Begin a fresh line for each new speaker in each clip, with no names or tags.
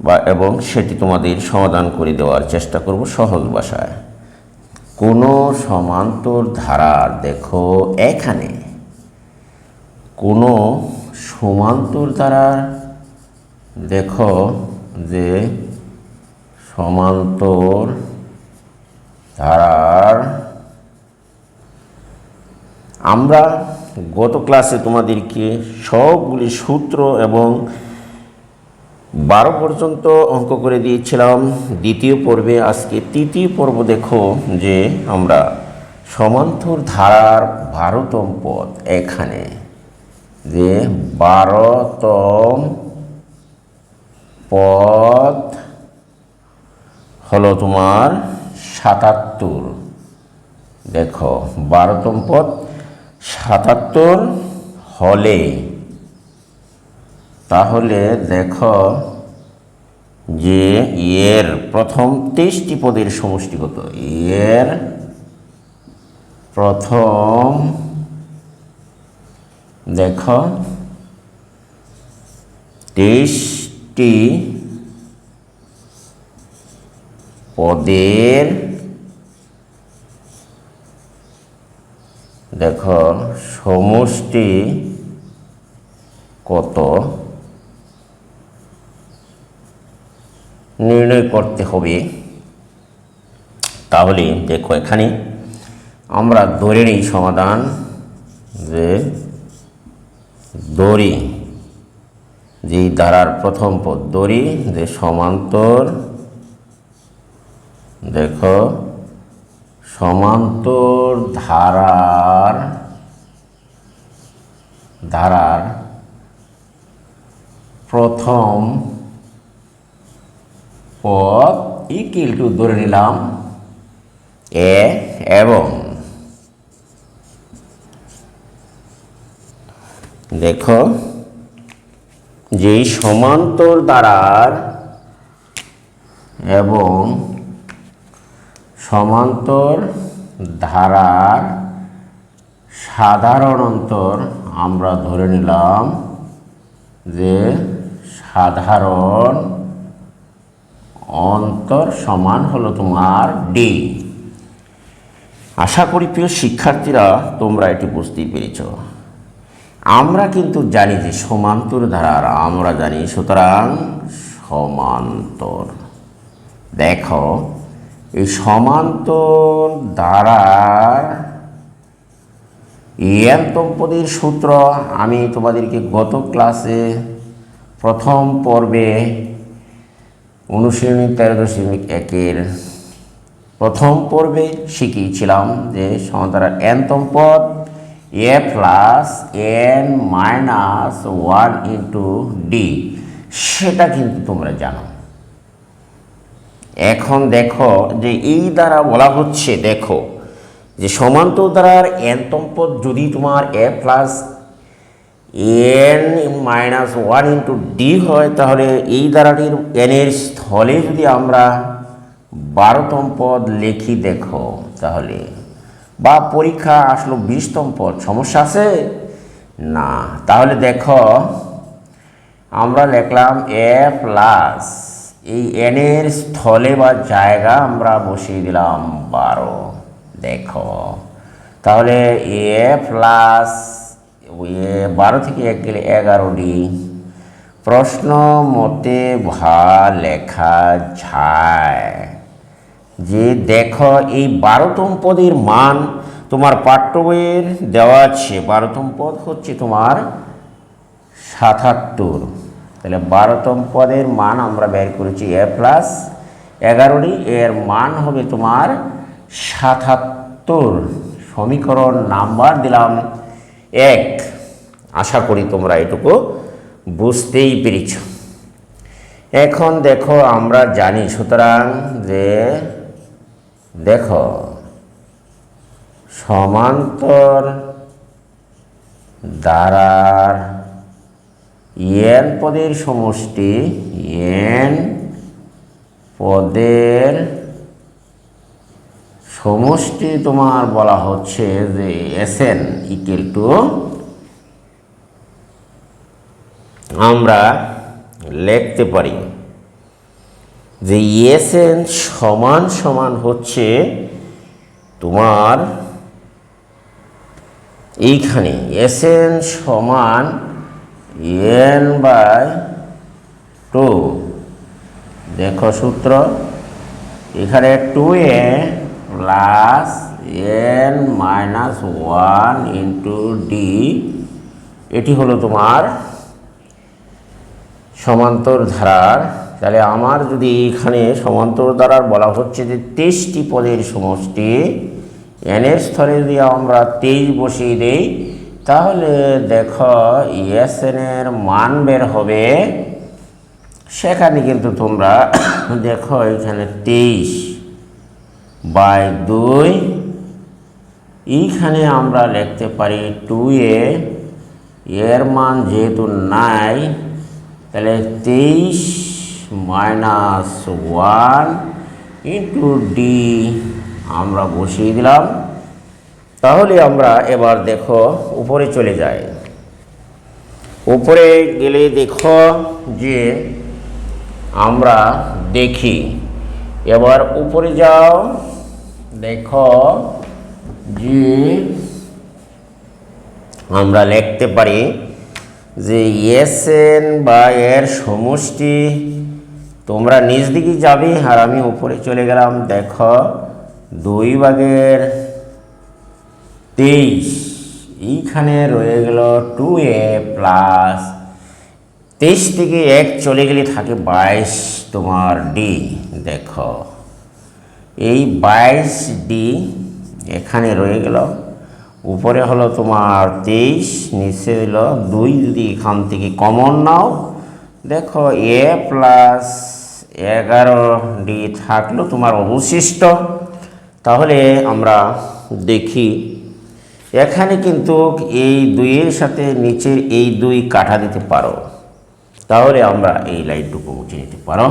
বা, এবং সেটি তোমাদের সমাধান করে দেওয়ার চেষ্টা করব সহজ ভাষায়। কোনো সমান্তর ধারার দেখো এখানে। কোনো সমান্তর ধারার দেখো যে সমান্তর ধারার আমরা গত ক্লাসে তোমাদেরকে সবগুলি সূত্র এবং বারো পর্যন্ত অঙ্ক করে দিয়েছিলাম। দ্বিতীয় পর্বে আজকে তৃতীয় পর্ব দেখো যে আমরা সমান্তর ধারার বারোতম পদ এখানে যে বারোতম পদ হলো তোমার সাতাত্তর। দেখো, বারোতম পদ সাতাত্তর হলে, তাহলে দেখো যে এর প্রথম তেইশটি পদের সমষ্টিগত এর প্রথম দেখো তেইশটি পদের দেখো সমষ্টি কত? নির্ণয় করতে হবে। তাহলে দেখো এখানে আমরা দড়ির এই সমাধান যে দড়ি, যেই ধারার প্রথম পদ, দড়ি যে সমান্তর, দেখো, সমান্তর ধারার ধারার প্রথম পদ ইকিল টু ধরে নিলাম এ এবং দেখো যেই সমান্তর দ্বারার এবং সমান্তর ধারার সাধারণ অন্তর আমরা ধরে নিলাম যে সাধারণ অন্তর সমান হলো তোমার ডি আশা করি প্রিয় শিক্ষার্থীরা, তোমরা এটি বুঝতেই পেরেছ। আমরা কিন্তু জানি যে সমান্তর ধারার আমরা জানি সুতরাং সমান্তর। দেখো, এই সমান্তর ধারার এন্তম পদের সূত্র আমি তোমাদেরকে গত ক্লাসে প্রথম পর্বে অনুশীলনী তেরো দশমিক একের প্রথম পর্বে শিখিয়েছিলাম যে সমান্তরাল এনতম পদ a plus n minus one into d. সেটা কিন্তু তোমরা জানো। এখন দেখো যে এই দ্বারা বলা হচ্ছে, দেখো, যে সমান্তর দ্বারার এনতম পদ যদি তোমার a plus n minus one into d হয়, তাহলে এই দ্বারাটির এনের স্থলে যদি আমরা বারোতম পদ লিখি, দেখো তাহলে। বা পরীক্ষা আসলো বিশতম পদ, সমস্যা আছে? না, তাহলে দেখো, আমরা লিখলাম এ প্লাস এই এনের স্থলে বা জায়গা আমরা বসিয়ে দিলাম বারো, দেখো। তাহলে এ প্লাস বারো থেকে এক গেলে এগারো ডি প্রশ্ন মতে ভা লেখা যায়। যে দেখো এই বারোতম পদের মান তোমার পাঠ্য বইয়ের দেওয়া আছে, বারোতম পদ হচ্ছে তোমার সাতাত্তর। তাহলে বারোতম পদের মান আমরা বের করেছি এ প্লাস এগারোটি, এর মান হবে তোমার সাতাত্তর। সমীকরণ নাম্বার দিলাম। এক, আশা করি তোমরা এটুকু বুঝতেই পেরেছ। এখন দেখো, আমরা জানি, সুতরাং যে দেখো, সমান্তর দ্বারার এন পদের সমষ্টি এন পদের সমষ্টি তোমার বলা হচ্ছে যে এস এন ইকুয়াল টু আমরা লিখতে পারি যে এসএন সমান সমান হচ্ছে তোমার এইখানে এসএন সমান এন বাই টু। দেখো সূত্র। এখানে two a plus n minus one into d. এটি হলো তোমার সমান্তর ধারার। তাহলে আমার যদি এখানে সমান্তর ধারার বলা হচ্ছে যে তেইশটি পদের সমষ্টি এনের স্তরে যদি আমরা তেইশ বসিয়ে দেই, তাহলে দেখো এর মান বের হবে। সেখানে কিন্তু তোমরা দেখো এখানে তেইশ। বাই দুই। এইখানে আমরা লিখতে পারি টু এ এর মান যেহেতু নাই, তাহলে তেইশ মাইনাস ওয়ান ইন্টু ডি আমরা বসিয়ে দিলাম। তাহলে আমরা এবার দেখো, উপরে চলে যাই। উপরে গেলে দেখো যে আমরা দেখি এবার উপরে যাও, দেখো যে আমরা লিখতে পারি যে এসএন বা এর সমষ্টি, তোমরা নিজ দিকে যাবে আর আমি উপরে চলে গেলাম, দেখো দুই ভাগের তেইশ, এইখানে রয়ে গেল টু এ প্লাস তেইশ থেকে এক চলে গেলে থাকে বাইশ তোমার ডি দেখো। এই বাইশ ডি এখানে রয়ে গেল। উপরে হলো তোমার তেইশ, নিচে হলো দুই। যদি এখান থেকে কমন নাও, দেখো এ প্লাস এগারো ডি থাকল তোমার অবশিষ্ট। তাহলে আমরা দেখি, এখানে কিন্তু এই দুইয়ের সাথে নিচের এই দুই কাটা দিতে পারো। তাহলে আমরা এই লাইনটুকু মুছে নিতে পারো।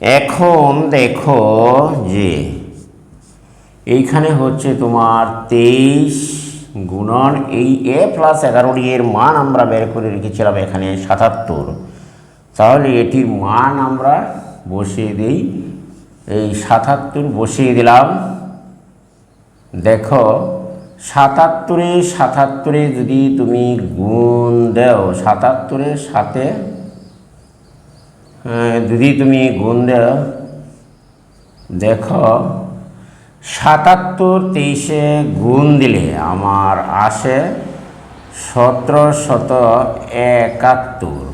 এখন দেখো যে এইখানে হচ্ছে তোমার তেইশ গুণন এই এ প্লাস এগারো এর মান আমরা বের করে রেখেছিলাম এখানে সাতাত্তর। তাহলে এটির মান আমরা বসিয়ে দিই। এই সাতাত্তর বসিয়ে দিলাম। দেখো সাতাত্তরে সাতাত্তরে যদি তুমি গুণ দেও, সাতাত্তরের সাথে যদি তুমি গুণ দেও দেখো, সাতাত্তর তেইশে গুণ দিলে আমার আসে সতেরো শত একাত্তর।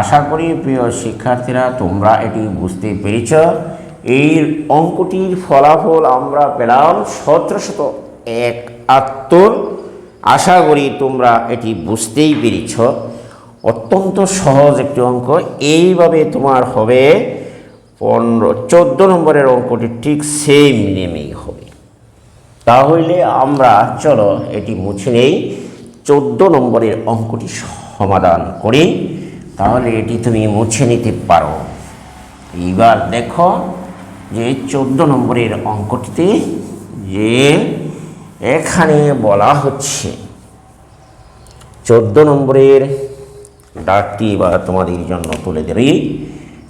আশা করি, প্রিয় শিক্ষার্থীরা, তোমরা এটি বুঝতে পেরেছ। এই অঙ্কটির ফলাফল আমরা পেলাম সতেরোশত একাত্তর। আশা করি তোমরা এটি বুঝতেই পেরেছ। অত্যন্ত সহজ একটি অঙ্ক। এইভাবে তোমার হবে পনেরো, চোদ্দ নম্বরের অঙ্কটি ঠিক সেম নেমেই হবে। তাহলে আমরা, চলো এটি মুছে নেই। চোদ্দ নম্বরের অঙ্কটি সমাধান করি। তাহলে এটি তুমি মুছে নিতে পারো। এবার দেখো যে চোদ্দ নম্বরের অঙ্কটিতে যে এখানে বলা হচ্ছে, চোদ্দ নম্বরের ডাকটি এবার তোমাদের জন্য তুলে দেবে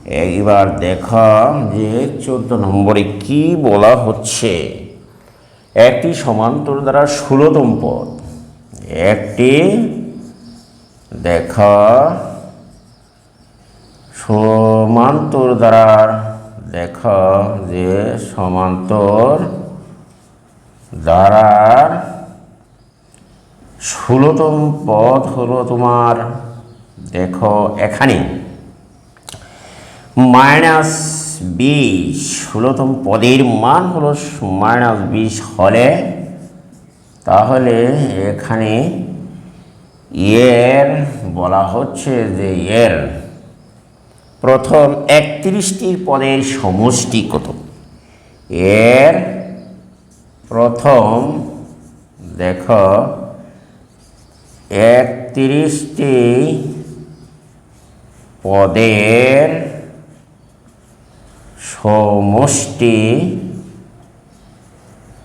এইবার দেখা যে চোদ্দ নম্বরে কি বলা হচ্ছে। একটি সমান্তর দ্বারা ষোলোতম পদ। একটি, দেখা, সমান্তর দ্বারা, দেখা যে সমান্তর দ্বারার ষোলোতম পদ হলো তোমার দেখো এখানে মাইনাস বিশ ষোলোতম পদের মান হলো মাইনাস বিশ হলে তাহলে এখানে এর বলা হচ্ছে যে এর প্রথম একত্রিশটির পদের সমষ্টি কত? এর প্রথম দেখো একত্রিশটি পদের সমষ্টি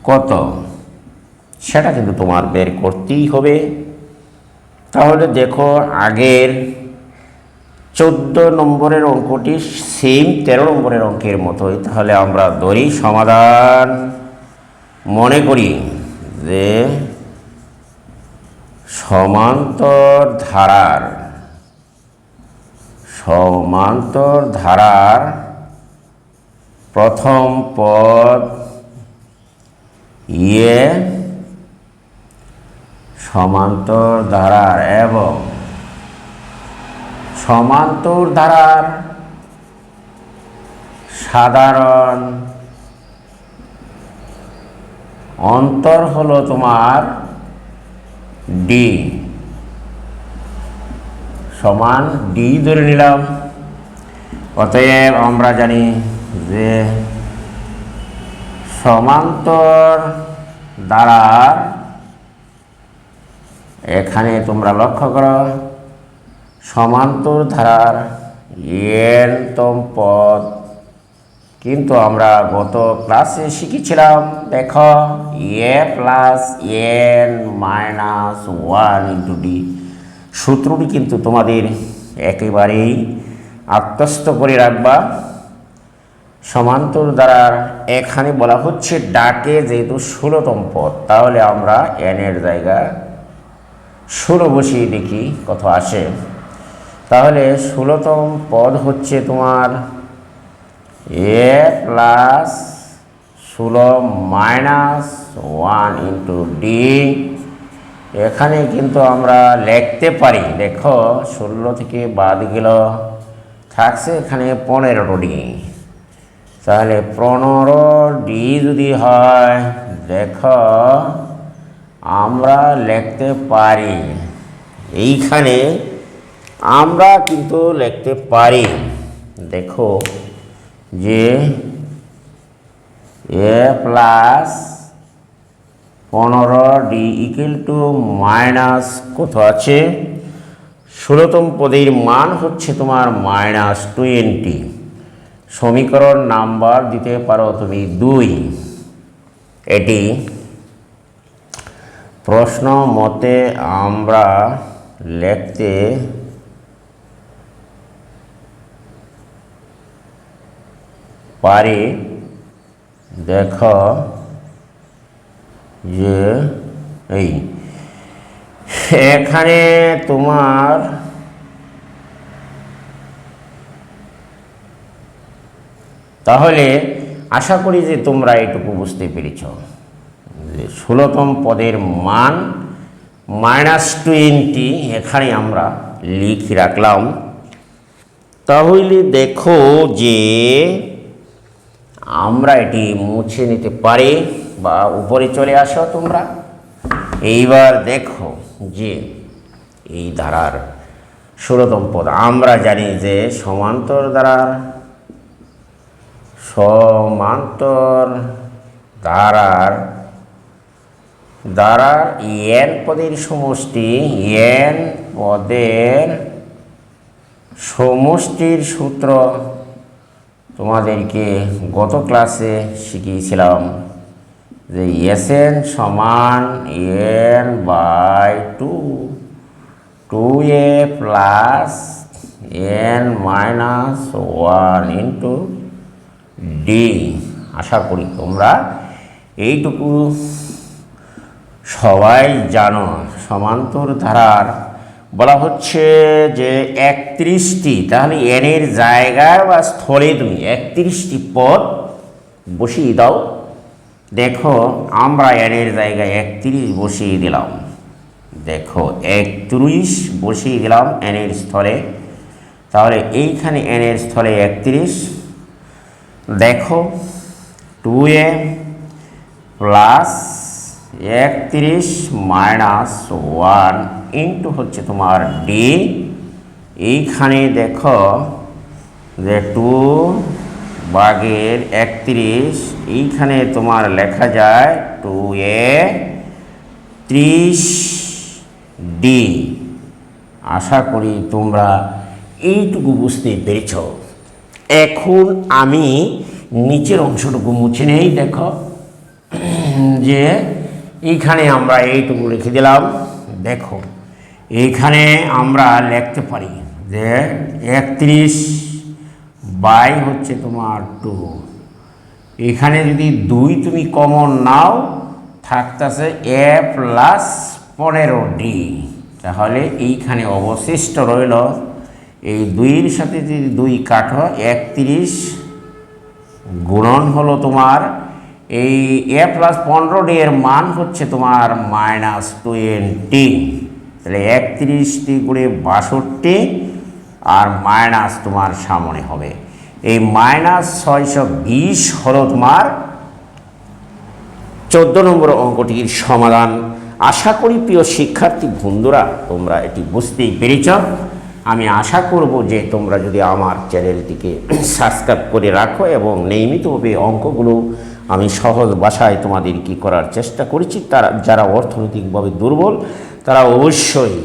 কত? সেটা কিন্তু তোমার বের করতেই হবে। তাহলে দেখো আগের চোদ্দ নম্বরের অঙ্কটি সেম তেরো নম্বরের অঙ্কের মতোই। তাহলে আমরা ধরি সমাধান। মনে করি যে সমান্তর ধারার সমান্তর ধারার প্রথম পদ ইয়ে সমান্তর ধারার এবং সমান্তর ধারার সাধারণ অন্তর হলো তোমার ডি। সমান ডি ধরে নিলাম। অতএব আমরা জানি যে সমান্তর দ্বারার এখানে তোমরা লক্ষ্য করো, সমান্তর ধারার এনতম পদ। কিন্তু আমরা গত ক্লাসে শিখেছিলাম, দেখো a plus n minus one into d সূত্রটি কিন্তু তোমাদের একেবারেই আত্মস্থ করে রাখবা। সমান্তর দ্বারার এখানে বলা হচ্ছে ডাকে যেহেতু ষোলোতম পদ, তাহলে আমরা এনের জায়গা ষোলো বসিয়ে দেখি কত আসে। তাহলে ষোলোতম পদ হচ্ছে তোমার এ প্লাস ষোলো মাইনাস ওয়ান ইন্টু ডি এখানে কিন্তু আমরা লিখতে পারি, দেখো ষোলো থেকে বাদ গেল, থাকছে এখানে পনেরো ডি তাহলে পনেরো ডি যদি হয়, দেখো আমরা লিখতে পারি, এইখানে আমরা কিন্তু লিখতে পারি, দেখো যে এ প্লাস পনেরো ডি ইকুয়াল টু মাইনাস কত আছে? ষোলোতম পদের মান হচ্ছে তোমার মাইনাস টোয়েন্টি। সমীকরণ নাম্বার দিতে পারো তুমি দুই। এটি প্রশ্ন মতে আমরা লিখতে পারি, দেখো যে, এই, এখানে তোমার তাহলে আশা করি যে তোমরা এটুকু বুঝতে পেরেছ যে ষোলোতম পদের মান মাইনাস টোয়েন্টি এখানে আমরা লিখে রাখলাম। তাহলে দেখো যে আমরা এটি মুছে নিতে পারি। বা উপরে চলে আসো তোমরা। এইবার দেখো যে এই ধারার ষোলোতম পদ, আমরা জানি যে সমান্তর ধারার সমান্তর ধারার দ্বারার এন পদের সমষ্টি, এন পদের সমষ্টির সূত্র তোমাদেরকে গত ক্লাসে শিখিয়েছিলাম। যে এস এন সমান n by two two a plus n minus one into d আশা করি তোমরা এইটুকু সবাই জানো। সমান্তর ধারার বলা হচ্ছে যে একত্রিশটি, তাহলে এনের জায়গায় বা স্থলে তুমি একত্রিশটি পদ বসিয়ে দাও। দেখো, আমরা এনের জায়গায় একত্রিশ বসিয়ে দিলাম। দেখো, একত্রিশ বসিয়ে দিলাম এনের স্থলে। তাহলে এইখানে এনের স্থলে একত্রিশ। দেখো টু এ প্লাস একত্রিশ মাইনাস ওয়ান ইন্টু হচ্ছে তোমার ডি। এইখানে দেখো যে টু বাগের একত্রিশ। এইখানে তোমার লেখা যায় টু এ ত্রিশ ডি। আশা করি তোমরা এইটুকু বুঝতে পেরেছ। এখন আমি নিচের অংশটুকু মুছে নেই, দেখো। যে এইখানে আমরা এইটুকু লিখে দিলাম। দেখো, এইখানে আমরা লিখতে পারি যে একত্রিশ বাই হচ্ছে তোমার টু। এখানে যদি দুই তুমি কমন নাও, থাকতেছে এ প্লাস পনেরো ডি। তাহলে এইখানে অবশিষ্ট রইল, এই দুইয়ের সাথে যদি দুই কাঠ একত্রিশ গুণন হলো তোমার, এই এ প্লাস পনেরো ডি এর মান হচ্ছে তোমার মাইনাস টোয়েন্টি তাহলে একত্রিশটি করে বাষট্টি আর মাইনাস তোমার সামনে হবে। এই মাইনাস ছয়শো বিশ হলো তোমার চোদ্দ নম্বর অঙ্কটির সমাধান। আশা করি প্রিয় শিক্ষার্থী বন্ধুরা, তোমরা এটি বুঝতেই পেরেছ। আমি আশা করব যে তোমরা যদি আমার চ্যানেলটিকে সাবস্ক্রাইব করে রাখো এবং নিয়মিতভাবে অঙ্কগুলো আমি সহজ ভাষায় তোমাদের কি করার চেষ্টা করেছি, তারা যারা অর্থনৈতিকভাবে দুর্বল, তারা অবশ্যই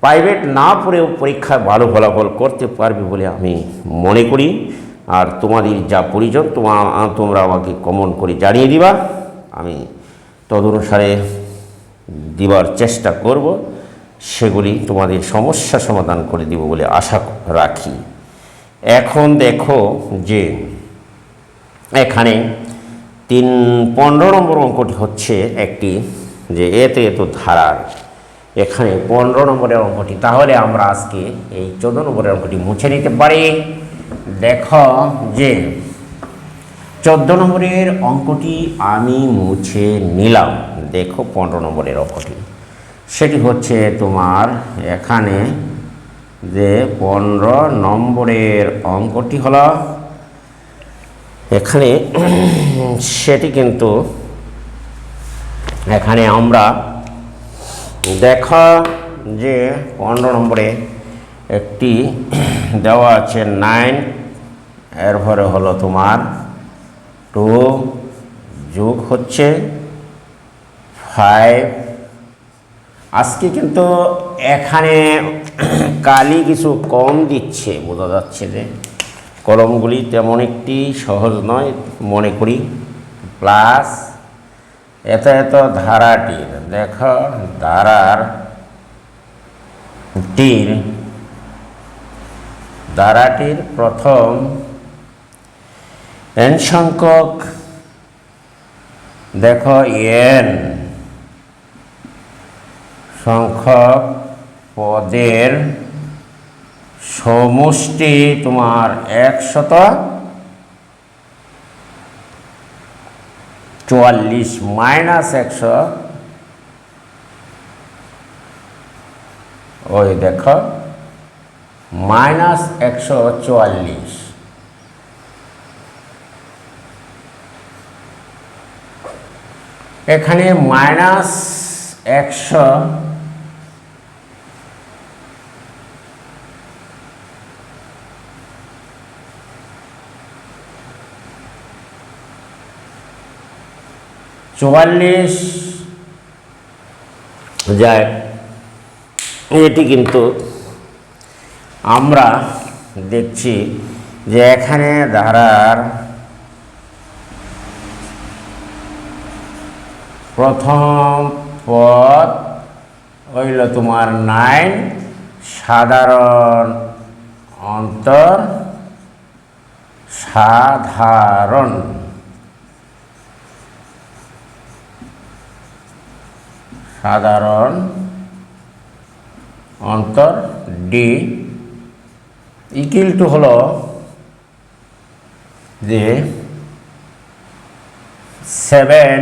প্রাইভেট না পড়েও পরীক্ষায় ভালো ফলাফল করতে পারবে বলে আমি মনে করি। আর তোমাদের যা প্রয়োজন, তোমা, তোমরা আমাকে কমন করে জানিয়ে দিবা। আমি তদনুসারে দিবার চেষ্টা করব। সেগুলি তোমাদের সমস্যা সমাধান করে দিব বলে আশা রাখি। এখন দেখো যে এখানে তিন, পনেরো নম্বর অঙ্কটি হচ্ছে একটি যে এতে এত ধারার। এখানে পনেরো নম্বরের অঙ্কটি। তাহলে আমরা আজকে এই চোদ্দ নম্বরের অঙ্কটি মুছে নিতে পারি। দেখো যে চোদ্দ নম্বরের অঙ্কটি আমি মুছে নিলাম। দেখো পনেরো নম্বরের অঙ্কটি। সেটি হচ্ছে তোমার এখানে যে পনেরো নম্বরের অঙ্কটি হলো, এখানে সেটি কিন্তু এখানে আমরা দেখা যে পনেরো নম্বরে একটি দেওয়া আছে নাইন এরপরে হলো তোমার টু যোগ হচ্ছে ফাইভ। আজকে কিন্তু এখানে কালি কিছু কম দিচ্ছে, বোঝা যাচ্ছে যে কলমগুলি তেমন একটি সহজ নয় মনে করি। প্লাস এত এত ধারাটির দেখো, ধারার টির ধারাটির প্রথম এন সংখ্যক, দেখো, এন সংখ্যক পদের সমষ্টি তোমার একশত চুয়াল্লিশ মাইনাস একশো। ওই দেখো মাইনাস একশো চুয়াল্লিশ। এখানে মাইনাস একশো চুয়াল্লিশ। যায়। এটি কিন্তু আমরা দেখছি যে এখানে ধারার প্রথম পদ হইল তোমার নাইন, সাধারণ অন্তর সাধারণ। সাধারণ অন্তর ডি ইকিল টু হলো যে সেভেন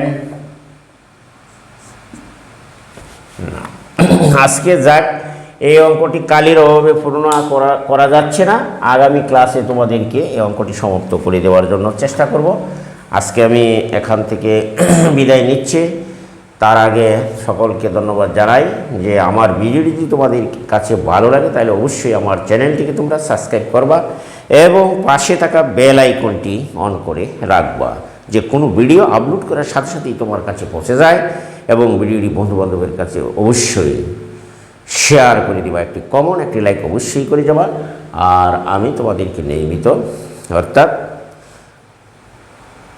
আজকে যাক, এই অঙ্কটি কালির অভাবে পূর্ণ করা করা যাচ্ছে না। আগামী ক্লাসে তোমাদেরকে এই অঙ্কটি সমাপ্ত করে দেওয়ার জন্য চেষ্টা করব। আজকে আমি এখান থেকে বিদায় নিচ্ছি। তার আগে সকলকে ধন্যবাদ জানাই যে আমার ভিডিওটি যদি তোমাদের কাছে ভালো লাগে, তাহলে অবশ্যই আমার চ্যানেলটিকে তোমরা সাবস্ক্রাইব করবা এবং পাশে থাকা বেল আইকনটি অন করে রাখবা, যে কোনো ভিডিও আপলোড করার সাথে সাথেই তোমার কাছে পৌঁছে যায় এবং ভিডিওটি বন্ধুবান্ধবের কাছে অবশ্যই শেয়ার করে দিবা। একটি কমন একটি লাইক অবশ্যই করে যাবা। আর আমি তোমাদেরকে নিয়মিত, অর্থাৎ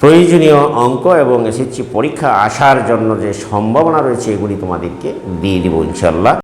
প্রয়োজনীয় অঙ্ক এবং এসএসসি পরীক্ষা আসার জন্য যে সম্ভাবনা রয়েছে, এগুলি তোমাদেরকে দিয়ে দেবো ইনশাল্লাহ